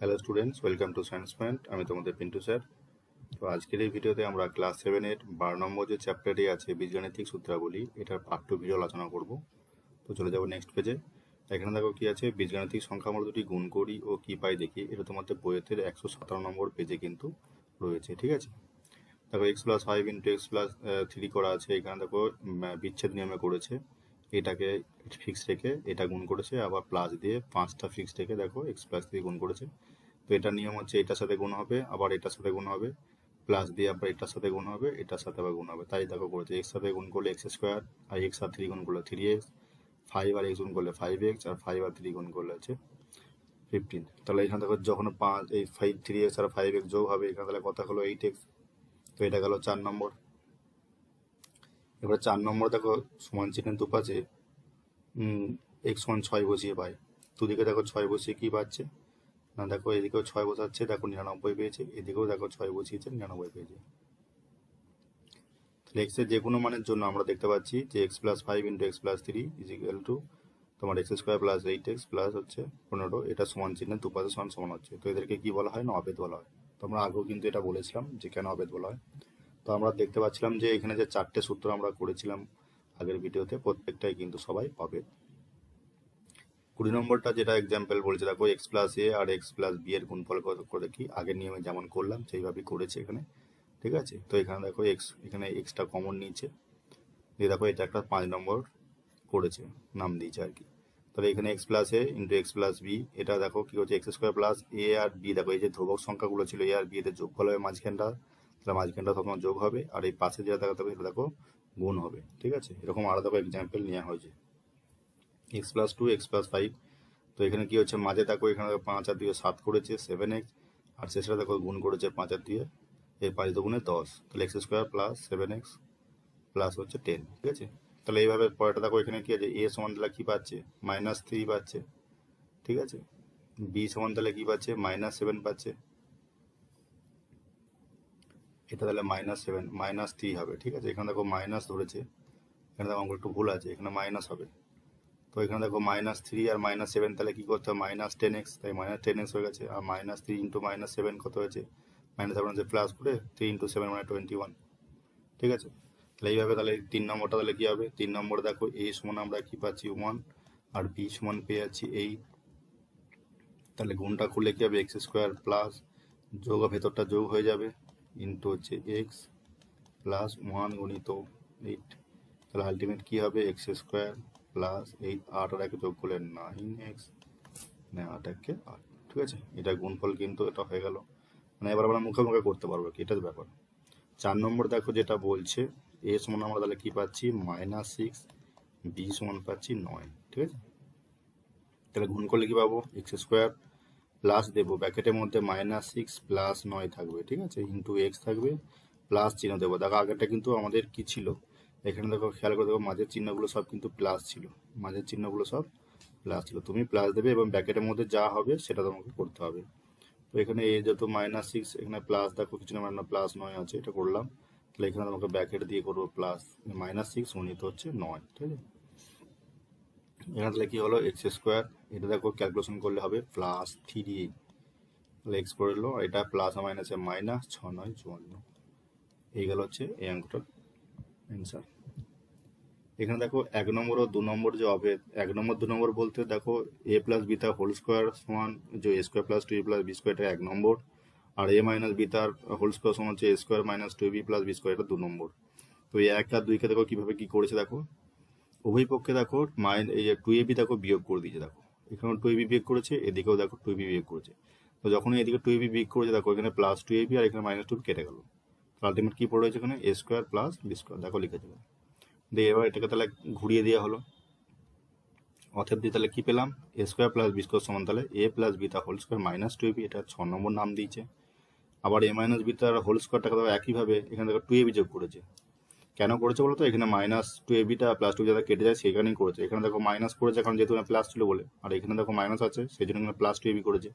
Hello students welcome to science point আমি তোমাদের Pintu sir. তো আজকের এই ভিডিওতে আমরা ক্লাস সেভেনের বারো নম্বর যে চ্যাপ্টারটি আছে বীজগাণিতিক সূত্রাবলী, এটার পার্ট টু ভিডিও আলোচনা করব। তো চলে যাব নেক্সট পেজে এখানে দেখো কি আছে, বীজগাণিতিক সংখ্যা আমরা দুটি গুণ করি ও কি পাই দেখি। এটা তোমাদের বইয়েতে একশো সতেরো নম্বর পেজে কিন্তু রয়েছে, ঠিক আছে? দেখো X plus five into X plus three করা আছে। এখানে দেখো বিচ্ছেদ নিয়মে করেছে। এটাকে ফিক্স রেখে এটা গুণ করেছে, আবার প্লাস দিয়ে পাঁচটা ফিক্স রেখে দেখো এক্স প্লাস দিয়ে গুণ করেছে। তো এটার নিয়ম হচ্ছে এটার সাথে গুণ হবে, আবার এটার সাথে গুণ হবে প্লাস দিয়ে আবার এটার সাথে গুণ হবে, এটার সাথে আবার গুণ হবে। তাই দেখো করেছে এক্স সাথে গুণ করলে এক্স স্কোয়ার আর এক্স আর থ্রি গুণ করলে থ্রি এক্স ফাইভ আর এক্স গুণ করলে ফাইভ এক্স আর ফাইভ আর থ্রি গুণ করলে আছে ফিফটিন তাহলে এখানে দেখো যখন পাঁচ, এই ফাইভ থ্রি এক্স আর ফাইভ এক্স যোগ হবে, এখানে তাহলে কথা হলো এইট এক্স তো এটা গেল চার নম্বর। এবার চার নম্বর দেখো, সমান চিহ্নের দুপাশে এক্স সমান ছয় বসিয়ে পাই। দুদিকে দেখো ছয় বসিয়ে কি পাচ্ছে? না, দেখো এদিকেও ছয় বসাচ্ছে, দেখো নিরানব্বই পেয়েছে, এদিকেও দেখো ছয় বসিয়েছে, নিরানব্বই পেয়েছে। তাহলে এক্সের যে কোনো মানের জন্য আমরা দেখতে পাচ্ছি যে X plus five into X plus three is equal to তোমার X square plus eight X plus হচ্ছে পনেরো, এটা সমান চিহ্নের দুপাশে সমান সমান হচ্ছে। তো এদেরকে কি বলা হয় না অবেদ বলা হয়। তোমরা আগেও কিন্তু এটা বলেছিলাম যে কেন অবেদ বলা হয়। তো আমরা দেখতে পাচ্ছিলাম যে এখানে যে চারটে সূত্র আমরা করেছিলাম আগের ভিডিওতে, প্রত্যেকটাই কিন্তু সবাই পাবে। কুড়ি নম্বরটা যেটা এক্সাম্পল বলছে, দেখো এক্স প্লাস এ আর এক্স প্লাস বি এর গুণফল করে কি আগের নিয়মে যেমন করলাম, সেইভাবেই করেছে এখানে, ঠিক আছে? তো এখানে দেখো এক্স এখানে এক্সটা কমন নিয়েছে। দিয়ে দেখো এটা একটা পাঁচ নম্বর করেছে, নাম দিয়েছে আর কি। তাহলে এখানে X plus A into X plus B এটা দেখো কি হচ্ছে এক্স স্কোয়ার প্লাস এ আর বি দেখো এই যে ধ্রুবক সংখ্যাগুলো ছিল এ আর বি এদের যোগ ফল হবে মাঝখানটা তাহলে মাঝখানটা তখন যোগ হবে, আর এই পাশে যেটা দেখাতে হবে সেটা দেখো গুণ হবে, ঠিক আছে? এরকম আলাদা করে এক্সাম্পল নেওয়া হয়েছে। X plus two X plus five তো এখানে কি হচ্ছে? মাঝে দেখো এখানে দেখো পাঁচ আর দিয়ে সাত করেছে সেভেন এক্স আর শেষটা দেখো গুণ করেছে পাঁচ আর দিয়ে এই পাঁচ দুগুণে দশ, তাহলে X square plus seven X plus হচ্ছে টেন ঠিক আছে? তাহলে এইভাবে পরেরটা দেখো এখানে কি আছে? এ সমান তাহলে কী পাচ্ছে? মাইনাস থ্রি পাচ্ছে, ঠিক আছে? বি সমান তাহলে কী পাচ্ছে? মাইনাস সেভেন পাচ্ছে এটা তাহলে মাইনাস সেভেন মাইনাস থ্রি হবে, ঠিক আছে? এখানে দেখো মাইনাস ধরেছে, এখানে দেখো অঙ্ক একটু ভুল আছে, এখানে মাইনাস হবে। তো এখানে দেখো মাইনাস থ্রি আর মাইনাস সেভেন তাহলে কী করতে হবে? মাইনাস টেন এক্স তাই মাইনাস টেন এক্স হয়ে গেছে, আর minus three into minus seven কত হয়েছে? মাইনাস সেভেন হচ্ছে প্লাস করে থ্রি ইন্টু সেভেন মানে টোয়েন্টি ওয়ান ঠিক আছে? তাহলে এইভাবে তাহলে তিন নম্বরটা তাহলে কী হবে? তিন নম্বর দেখো এ সমান আমরা কী পাচ্ছি? ওয়ান আর বি সমান পেয়ে যাচ্ছি এইট তাহলে গুণটা খুললে কী হবে? এক্স স্কোয়ার প্লাস যোগ ভেতরটা যোগ হয়ে যাবে। ইন্টু হচ্ছে এক্স প্লাস ওয়ান গুণিত এইট তাহলে আলটিমেট কি হবে? এক্স স্কোয়ার প্লাস এইট আট আর একে যোগ করলে নাইন এক্স মানে আট একে আট। ঠিক আছে? এটা গুণফল কিন্তু এটা হয়ে গেল। মানে এবার আমরা মুখে মুখে করতে পারব কি। এটার ব্যাপার। চার নম্বর দেখো যেটা বলছে এ সমান আমরা তাহলে কি পাচ্ছি? মাইনাস সিক্স বি সমান পাচ্ছি নয়। ঠিক আছে? তাহলে গুণ করলে কি পাবো? এক্স স্কোয়ার প্লাস দেবো। ব্যাকেটের মধ্যে মাইনাস সিক্স প্লাস নয় থাকবে, ঠিক আছে? ইন্টু এক্স থাকবে প্লাস চিহ্ন দেবো। দেখো, আগেরটা কিন্তু আমাদের কি ছিল? এখানে দেখো, খেয়াল করে দেখো, মাঝের চিহ্নগুলো সব কিন্তু প্লাস ছিল। মাঝের চিহ্নগুলো সব প্লাস ছিল। তুমি প্লাস দেবে এবং ব্যাকেটের মধ্যে যা হবে সেটা তোমাকে করতে হবে। তো এখানে এ যত মাইনাস সিক্স এখানে প্লাস দেখো, কিছু না মানে প্লাস নয় আছে, এটা করলাম। তাহলে এখানে তোমাকে ব্যাকেট দিয়ে করব প্লাস মাইনাস সিক্স উনিত হচ্ছে নয়, ঠিক আছে? এখানে তাহলে কি হলো? এক্স স্কোয়ার এটা দেখো ক্যালকুলেশন করলে হবে প্লাস থ্রি তাহলে এক্স করে এলো এটা প্লাস মাইনাসে মাইনাস ছ নয়, চুয়ান্ন। এই গেল হচ্ছে এই অঙ্কটার অ্যান্সার এখানে দেখো, এক নম্বর ও দু নম্বর যে হবে এক নম্বর, দু নম্বর বলতে দেখো এ প্লাস বিটা হোল স্কোয়ার সমান, যে A square plus two A plus B square এটা এক নম্বর। আর এ মাইনাস বি তার হোল স্কোয়ার সমান হচ্ছে A square minus two B plus B square এটা দু নম্বর। তো এই এক আর দুইকে দেখো, কীভাবে কী করেছে দেখো? উভয় পক্ষে দেখো মাইন এই যে টু এ বি দেখো, বিয়োগ করে দিয়েছে, দেখো। এখানে টু এ বি বিয়োগ করেছে, এদিকেও দেখো টু বি বিয়োগ করেছে। তো যখন এদিকে টু এ বি বিয়োগ করেছে, দেখো, এখানে প্লাস টু এ বি আর এখানে মাইনাস টু কেটে গেল। আলটিমেট কি পড়ে রয়েছে এখানে? A square plus B square দেখো লিখেছে দিয়ে এবার এটাকে তাহলে ঘুরিয়ে দেওয়া হলো। অথব দিয়ে তাহলে কি পেলাম? A square plus B square সমান তাহলে এ প্লাস বি তা whole square minus two B এটা ছ নম্বর নাম দিয়েছে। আবার এ মাইনাস বি তার হোল স্কোয়ারটাকে দেখো একইভাবে এখানে দেখো টু এ বি যোগ করেছে। কেন করেছে বলো তো এখানে মাইনাস টু এ বিটা প্লাস টু যাতে কেটে যায় সেখানেই করেছে। এখানে দেখো মাইনাস করেছে কারণ যেহেতু প্লাস ছিল বলে। আর এখানে দেখো মাইনাস আছে সেই জন্য প্লাস টু এ বি করেছে।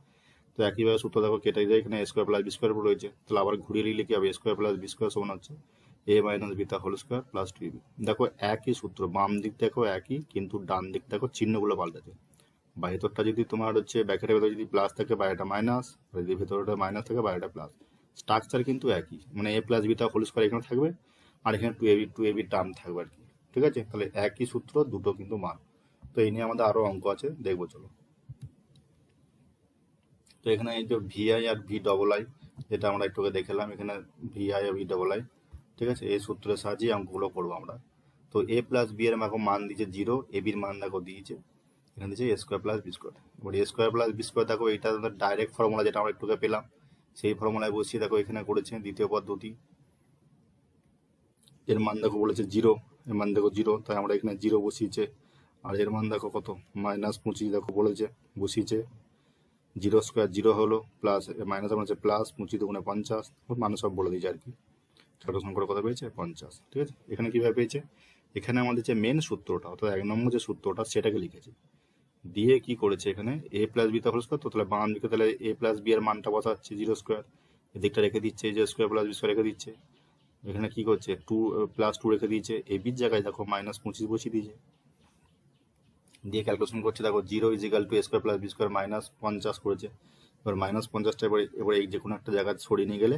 তো একইভাবে সূত্র দেখো কেটে যায়, এখানে স্কোয়ার প্লাস বি স্কোয়ার রয়েছে। তাহলে আবার ঘুরিয়ে লিখলে কি হবে? স্কোয়ার প্লাস বি স্কোয়ার সমান হচ্ছে। এ minus beta whole square plus two B দেখো একই সূত্র, বাম দিক দেখো একই, কিন্তু ডান দিক দেখো চিহ্নগুলো পাল্টাছে ভেতরটা যদি তোমার হচ্ছে ব্যাকেটের ভেতরে যদি প্লাস থাকে বাইরেটা মাইনাস যদি ভেতরটা মাইনাস থাকে বাইরেটা প্লাস স্ট্রাকচার কিন্তু একই। মানে এ প্লাস বিটা হোল স্কোয়ার এখানে থাকবে। আর এখানে two AB two AB term থাকবে আর কি। ঠিক আছে? তাহলে একই সূত্র, দুটো কিন্তু মান। তো এই নিয়ে আমাদের আরও অঙ্ক আছে, দেখব চলো। তো এখানে এই যে ভিআই আর ভি ডবল আই যেটা আমরা একটু দেখলাম, এখানে ভিআই আর ভি ডবল আই ঠিক আছে? এই সূত্রের সাহায্যে অঙ্কগুলো করব আমরা। তো এ প্লাস বি এর এখন মান দিয়েছে জিরো এ বির মান দেখো দিয়েছে। এখানে দিয়েছে A square plus B square এবার A square plus B square দেখো এটা ডাইরেক্ট ফর্মুলা যেটা আমরা একটু আগে পেলাম। সেই ফর্মুলায় বসিয়ে দেখো, এখানে করেছে, দ্বিতীয় পদ্ধতি। এর মান দেখো বলেছে জিরো এর মান দেখো জিরো তাই আমরা এখানে জিরো বসিয়েছে। আর এর মান দেখো কত? মাইনাস পঁচিশ দেখো বলেছে, বসিয়েছে। জিরো স্কোয়ার জিরো হলো প্লাস মাইনাস আমার হচ্ছে প্লাস পঁচিশ দুগুণে পঞ্চাশ মানুষ সব বলে দিয়েছে আর কি। ছোট সংখ্যার কথা পেয়েছে, পঞ্চাশ, ঠিক আছে? এখানে কীভাবে পেয়েছে? এখানে আমাদের যে মেন সূত্রটা, অর্থাৎ এক নম্বর যে সূত্রটা, সেটাকে লিখেছে। দিয়ে কি করেছে এখানে? A plus B whole square তো তাহলে বাম দিকে তাহলে এ প্লাস বি এর মানটা বসাচ্ছে জিরো স্কোয়ার এদিকটা রেখে দিচ্ছে যে স্কোয়ার প্লাস বি স্কোয়ার রেখে দিচ্ছে। এখানে কি করছে? টু প্লাস টু রেখে দিয়েছে। এ বির জায়গায় দেখো মাইনাস পঁচিশ বসিয়ে দিয়েছে। দিয়ে ক্যালকুলেশন করছে, দেখো zero is equal to square plus B square minus পঞ্চাশ করেছে। এবার মাইনাস পঞ্চাশটা, এবার এবার এই যে কোনো একটা জায়গায় সরিয়ে নিয়ে গেলে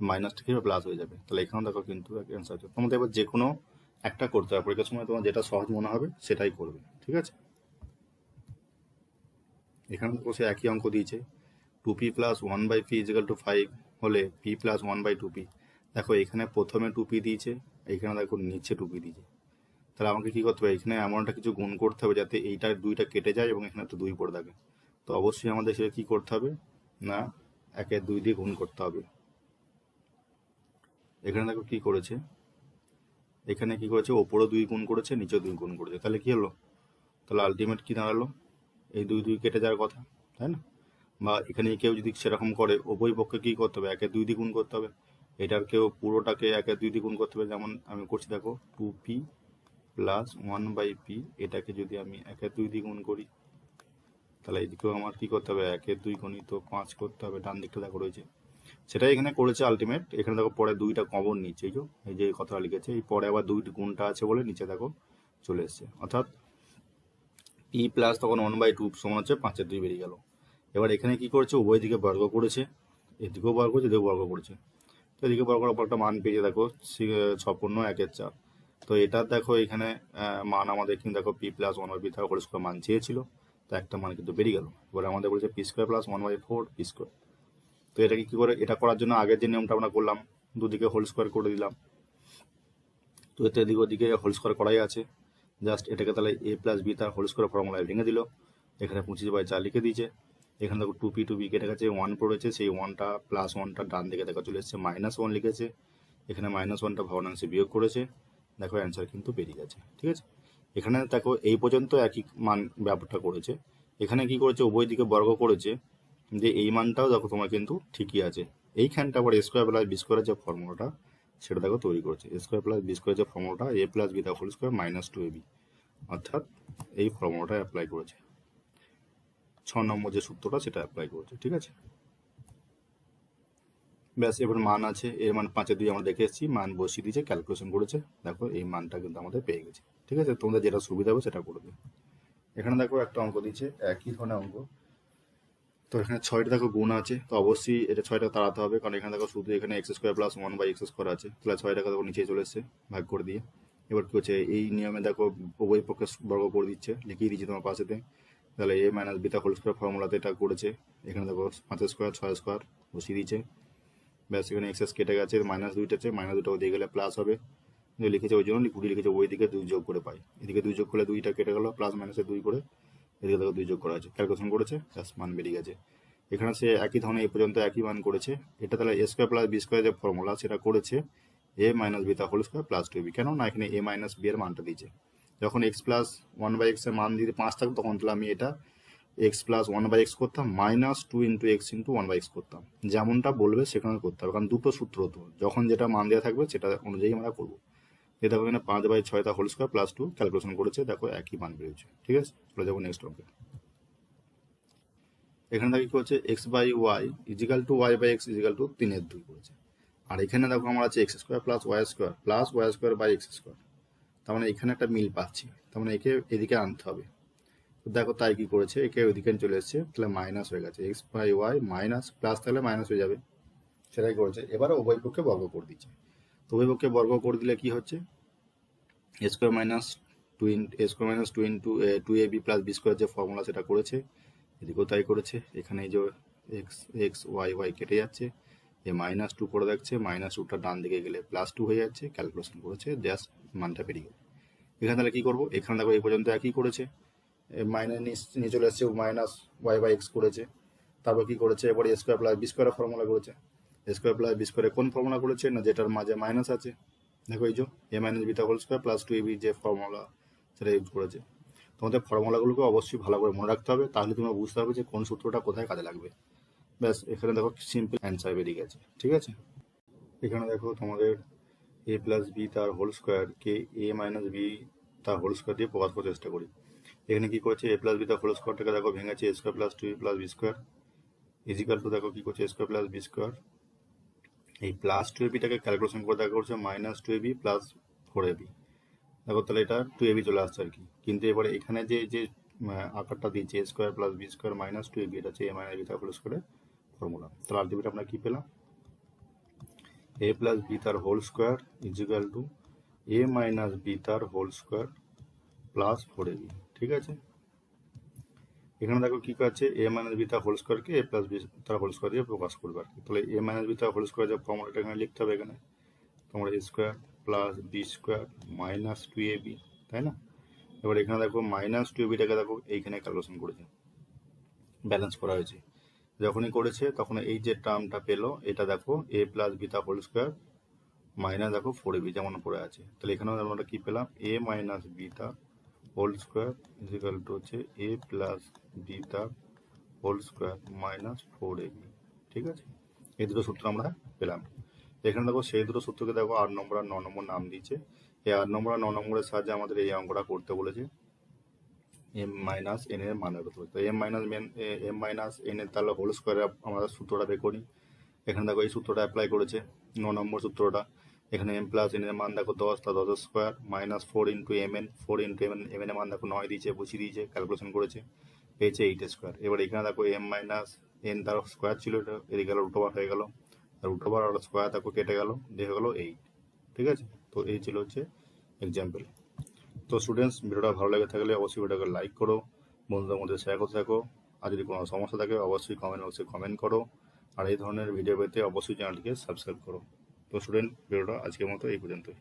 মাইনাসটা কীভাবে প্লাস হয়ে যাবে। তাহলে এখানেও দেখো কিন্তু অ্যান্সার আছে। তোমাদের এবার যে কোনো একটা করতে হবে। পরীক্ষার সময় তোমার যেটা সহজ মনে হবে, সেটাই করবে। ঠিক আছে? এখানে দেখো সে একই অঙ্ক দিয়েছে। Two P plus one by P is equal two five হলে P plus one by two P দেখো, এখানে প্রথমে টুপি দিয়েছে, এখানে দেখো নিচে টুপি দিয়েছে। তাহলে আমাকে কি করতে হবে? এখানে এমন একটা কিছু গুণ করতে হবে যাতে এইটা দুইটা কেটে যায় এবং এখানে তো দুই পড়ে থাকে। তো অবশ্যই আমাদের সেটা কি করতে হবে? না, একে দুই দিয়ে গুণ করতে হবে। এখানে দেখো কি করেছে? এখানে কি করেছে? ওপরও দুই গুণ করেছে, নিচেও দুই গুণ করেছে। তাহলে কি হলো? তাহলে আলটিমেট কি দাঁড়াল? এই দুই দুই কেটে যাওয়ার কথা, তাই না? বা এখানে কেউ যদি সেরকম করে, উভয় পক্ষে কি করতে হবে? একে দুই দিয়ে গুণ করতে হবে। এটার কেউ পুরোটাকে একে দুই দ্বিগুণ করতে হবে যেমন আমি করছি দেখো two P plus one by P এটাকে যদি আমি একে দুই দ্বিগুণ করি, তাহলে এদিকেও আমার কি করতে হবে? একে দুই গণিত পাঁচ করতে হবে, ডান দিকটা দেখো রয়েছে। সেটাই এখানে করেছে আলটিমেট এখানে দেখো পরে দুইটা কমন নিচ্ছে, এই যে এই যে কথা লিখেছে, এই পরে আবার দুই গুণটা আছে বলে নিচে দেখো চলে এসছে। অর্থাৎ পি প্লাস তখন ওয়ান বাই টু সমান হচ্ছে পাঁচের দুই বেরিয়ে গেল। এবার এখানে কি করেছে? উভয় দিকে বর্গ করেছে। এদিকেও বর্গ করেছে এদিকেও বর্গ করেছে। তো এদিকে বড় পর একটা মান পেয়ে দেখো ছপন্ন একের চার। তো এটা দেখো এখানে মান আমাদের কিন্তু দেখো P plus one by P থাকা স্কোয়ার মান চেয়েছিল। তো একটা মান কিন্তু বেরিয়ে গেল। এবার আমাদের বলেছে P square plus one by four P square. তো এটাকে কি করে, এটা করার জন্য আগের যে নিয়মটা আমরা করলাম, দুদিকে হোল স্কোয়ার করে দিলাম। তো এতে এদিকে ওদিকে হোল স্কোয়ার করাই আছে। জাস্ট এটাকে তাহলে এ প্লাস বি তার হোল স্কোয়ার ফর্মুলায় ভেঙে দিল। এখানে পঁচিশ বাই চার লিখে দিয়েছে। এখানে দেখো টু পি টু গেছে ওয়ান পড়েছে, সেই ওয়ানটা প্লাস ওয়ানটা ডান দিকে দেখা চলে এসেছে মাইনাস ওয়ান লিখেছে। এখানে মাইনাস ওয়ানটা ভগ্নাংশে বিয়োগ করেছে। দেখো অ্যান্সার কিন্তু বেরিয়ে গেছে, ঠিক আছে? এখানে দেখো এই পর্যন্ত একই মান ব্যাপারটা করেছে। এখানে কি করেছে? উভয় দিকে বর্গ করেছে। যে এই মানটাও দেখো তোমার কিন্তু ঠিকই আছে। এইখানটা আবার স্কোয়ার প্লাস বি স্কোয়ারের যে ফর্মুলাটা সেটা দেখো তৈরি করেছে। স্কোয়ার প্লাস বি স্কোয়ারের যে ফর্মুলাটা এ প্লাস বি দেখো whole square minus two A B অর্থাৎ এই ফর্মুলাটা অ্যাপ্লাই করেছে। ছ নম্বর যে সূত্রটা, সেটা অ্যাপ্লাই করেছে, ঠিক আছে? ব্যাস, এবার মান আছে, এর মান পাঁচে দুই আমরা দেখে এসেছি, মান বসিয়ে দিয়েছে ক্যালকুলেশন করেছে, দেখো এই মানটা কিন্তু আমাদের পেয়ে গেছে, ঠিক আছে? তোমাদের যেটা সুবিধা হবে সেটা করবে এখানে দেখো একটা অঙ্ক দিচ্ছে একই ধরনের অঙ্ক। তো এখানে ছয়টা দেখো গুণ আছে, তো অবশ্যই এটা ছয়টা তাড়াতে হবে, কারণ এখানে দেখো শুধু এখানে X square plus one by X square আছে, তাহলে ছয় দেখো নিচে চলে এসছে, ভাগ করে দিয়ে। এবার কি হচ্ছে, এই নিয়মে দেখো উভয় পক্ষে বর্গ করে দিচ্ছে, লিখিয়ে দিচ্ছে তোমার পাশেতে। তাহলে এ মাইনাস বিটা হোল স্কোয়ার ফর্মুলাতে এটা করেছে। এখানে দেখো পাঁচ স্কোয়ার ছয় স্কোয়ার বসিয়ে দিয়েছে। ব্যাস, এখানে এক্সেস কেটে গেছে মাইনাস দুইটা আছে মাইনাস দুটো দিয়ে গেলে প্লাস হবে। যে লিখেছে ওই জন্য, কুড়ি লিখেছে ওই দিকে দুই যোগ করে পাই। এদিকে দুই যোগ করলে দুইটা কেটে গেল প্লাস মাইনাসে দুই করে, এদিকে দেখো দুই যোগ করা আছে ক্যালকুলেশন করেছে, ব্যাস, মান বেরিয়ে গেছে। এখানে সে একই ধরনের এই পর্যন্ত একই মান করেছে। এটা তাহলে A square plus B square যে ফর্মুলা সেটা করেছে এ মাইনাস বি তা whole square plus two B কেন না এখানে এ মাইনাস বি এর মানটা দিয়েছে। যখন এক্স প্লাস ওয়ান বাই এক্সের মান দিতে পাঁচ থাকতো, তখন তাহলে আমি এটা X plus one by X করতাম minus two into X into one by X করতাম। যেমনটা বলবে সেখানে করতে হবে, কারণ দুটো সূত্র হতো যখন যেটা মান দেওয়া থাকবে সেটা অনুযায়ী আমরা করব। এই দেখো এখানে পাঁচ বাই ছয়টা whole square plus two calculation করেছে, দেখো একই মান বেরিয়েছে, ঠিক আছে? চলে যাব নেক্সট অঙ্কে এখানে দেখো কি হচ্ছে X by Y is equal to Y by X is equal to তিনের দুই করেছে। আর এখানে দেখো আমার আছে X square plus Y square plus Y square by X square তার মানে এখানে একটা মিল পাচ্ছি। তার মানে একে এদিকে আনতে হবে। তো দেখো তাই কি করেছে, একে ওইদিকে চলে এসছে, তাহলে মাইনাস হয়ে গেছে। X by Y minus plus তাহলে মাইনাস হয়ে যাবে। সেটাই করেছে। এবারে উভয় পক্ষে বর্গ করে দিচ্ছে। তো উভয় পক্ষে বর্গ করে দিলে কি হচ্ছে? A square minus two in A square minus two into two A B plus B square যে ফর্মুলা সেটা করেছে, এদিকেও তাই করেছে। এখানে এই যে এক্স এক্স ওয়াই ওয়াই কেটে যাচ্ছে। এ মাইনাস টু করে দেখছে। মাইনাস টুটা ডান দিকে গেলে প্লাস টু হয়ে যাচ্ছে। ক্যালকুলেশন করেছে। জাস্ট মানটা বেরিয়ে এখানে তাহলে কী করব? এখানে দেখো এই পর্যন্ত একই করেছে। মাইনাস নিয়ে চলে এসছে মাইনাস ওয়াই বাই এক্স করেছে। তারপর কী করেছে? এবারে স্কোয়ার প্লাস বি স্কোয়ারের ফর্মুলা করেছে। স্কোয়ার প্লাস বি স্কোয়ারে কোন ফর্মুলা করেছে? না যেটার মাঝে মাইনাস আছে? দেখো এই যে এ minus beta whole square plus two B যে ফর্মুলা সেটা ইউজ করেছে। তোমাদের ফর্মুলাগুলোকে অবশ্যই ভালো করে মনে রাখতে হবে, তাহলে তোমরা বুঝতে পারবে যে কোন সূত্রটা কোথায় কাজে লাগবে। ব্যাস, এখানে দেখো সিম্পল অ্যান্সার বেরিয়ে গেছে, ঠিক আছে? এখানে দেখো তোমাদের এ প্লাস বি তার হোল স্কোয়ার কে এ মাইনাস বি তার হোল স্কোয়ার দিয়ে প্রকাশ করার চেষ্টা করি। এখানে কি করছে? এ প্লাস বি তার হোল স্কোয়ারটাকে দেখো ভেঙেছে A square plus two plus B square is equal to দেখো কি করছে? A square plus B square এই প্লাস টু এবিটাকে ক্যালকুলেশন করে দেখা করছে minus two AB plus four AB দেখো তাহলে এটা টু এবি চলে আসছে আর কি। কিন্তু এবারে এখানে যে যে আকারটা দিয়েছে A square plus B square minus two AB এটা হচ্ছে এ মাইনাস বি তার হোল স্কোয়ারের ফর্মুলা তাহলে আলটিমেট আমরা কি পেলাম? এ প্লাস বি তার whole square is equal to A minus B তার whole square plus four AB ঠিক আছে? এখানে দেখো কি কাছে? এ মাইনাস বি তার হোল স্কোয়ারকে এ প্লাস বি তার হোল স্কোয়ার দিয়ে প্রকাশ করবে আর কি। তাহলে এ মাইনাস বি তার হোল স্কোয়ার যে ফর্মুলাটা এখানে লিখতে হবে এখানে। তোমরা A square plus B square minus two A B তাই না? এবার এখানে দেখো মাইনাস টু বিটাকে দেখো, এইখানে ক্যালকুলেশন করেছে। ব্যালেন্স করা হয়েছে। যখনই করেছে, তখন এই যে টার্মটা পেল, এটা দেখো এ প্লাস বি তার হোল স্কোয়ার মাইনাস দেখো ফোর বি যেমন পড়ে আছে। তাহলে এখানেও আমরা কি পেলাম? এ মাইনাস বি তার whole square is equal to হচ্ছে এ প্লাস বি তার whole square minus four A B ঠিক আছে? এই দুটো সূত্র আমরা পেলাম। এখানে দেখো সেই দুটো সূত্রকে দেখো আট নম্বর আর ন নম্বর নাম দিয়েছে। এই আট নম্বর আর ন নম্বরের সাহায্যে আমাদের এই অঙ্কটা করতে বলেছে। এম মাইনাস এন এর মানের উপর। তো M minus men M minus N এর তাহলে হোল স্কোয়ারে আমরা সূত্রটা বের করি। এখানে দেখো এই সূত্রটা অ্যাপ্লাই করেছে, ন নম্বর সূত্রটা। এখানে এম প্লাস এন এর মান দেখো দশ, তা দশ square minus four into M N four into M N M এর মান দেখো নয় দিয়েছে, বসিয়ে দিয়েছে ক্যালকুলেশন করেছে, পেয়েছে এইট স্কোয়ার এবার এখানে দেখো এম মাইনাস এন তার স্কোয়ার ছিল এটা, এদিকে গেল রুটোবার হয়ে গেল। আর রুটোবার আর স্কোয়ার দেখো কেটে গেল, দিয়ে গেলো এইট ঠিক আছে? তো এই ছিল হচ্ছে এক্সাম্পল তো স্টুডেন্টস ভিডিওটা ভালো লেগে থাকলে অবশ্যই ভিডিওকে লাইক করো। বন্ধুদের মধ্যে শেয়ার করতে থাকো। আর যদি কোনো সমস্যা থাকে, অবশ্যই কমেন্ট বক্সে কমেন্ট করো। আর এই ধরনের ভিডিও পেতে অবশ্যই চ্যানেলটিকে সাবস্ক্রাইব করো। তো স্টুডেন্ট ভিডিওটা আজকের মতো এই পর্যন্তই।